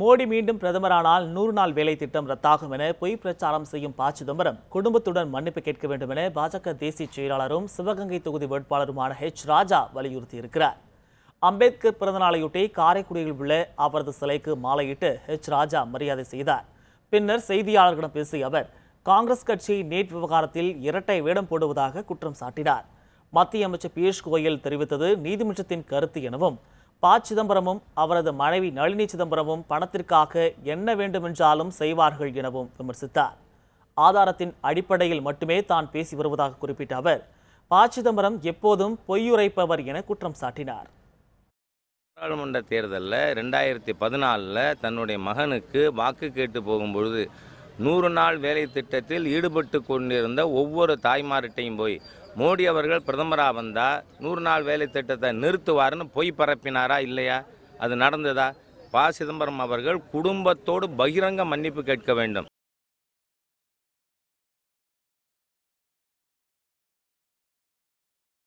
மோடி மீண்டும் பிரதமரானால் நூறு நாள் வேலை திட்டம் ரத்தாகும் என பொய் பிரச்சாரம் செய்யும் ப. சிதம்பரம் குடும்பத்துடன் மன்னிப்பு கேட்க வேண்டும் என பாஜக தேசிய செயலாளரும் சிவகங்கை தொகுதி வேட்பாளருமான ஹெச் ராஜா வலியுறுத்தியிருக்கிறார். அம்பேத்கர் பிறந்தநாளையொட்டி காரைக்குடியில் உள்ள அவரது சிலைக்கு மாலையிட்டு ஹெச் ராஜா மரியாதை செய்தார். பின்னர் செய்தியாளர்களிடம் பேசிய அவர் காங்கிரஸ் கட்சி நீட் விவகாரத்தில் இரட்டை வேடம் போடுவதாக குற்றம் சாட்டினார். மத்திய அமைச்சர் பியூஷ் கோயல் தெரிவித்தது நீதிமன்றத்தின் கருத்து எனவும் ப சிதம்பரமும் அவரது மனைவி நளினி சிதம்பரமும் பணத்திற்காக என்ன வேண்டுமென்றாலும் செய்வார்கள் எனவும் விமர்சித்தார். ஆதாரத்தின் அடிப்படையில் மட்டுமே தான் பேசி வருவதாக குறிப்பிட்ட அவர் ப சிதம்பரம் எப்போதும் பொய்யுரைப்பவர் என குற்றம் சாட்டினார். நாடாளுமன்ற தேர்தலில் ரெண்டாயிரத்தி பதினாலில் தன்னுடைய மகனுக்கு வாக்கு கேட்டு போகும்பொழுது நூறு நாள் வேலை திட்டத்தில் ஈடுபட்டு கொண்டிருந்த ஒவ்வொரு தாய்மார்கிட்டையும் போய் மோடி அவர்கள் பிரதமராக வந்தால் நூறு நாள் வேலை திட்டத்தை நிறுத்துவாருன்னு பொய் பரப்பினாரா இல்லையா? அது நடந்ததா? ப. சிதம்பரம் அவர்கள் குடும்பத்தோடு பகிரங்க மன்னிப்பு கேட்க வேண்டும்.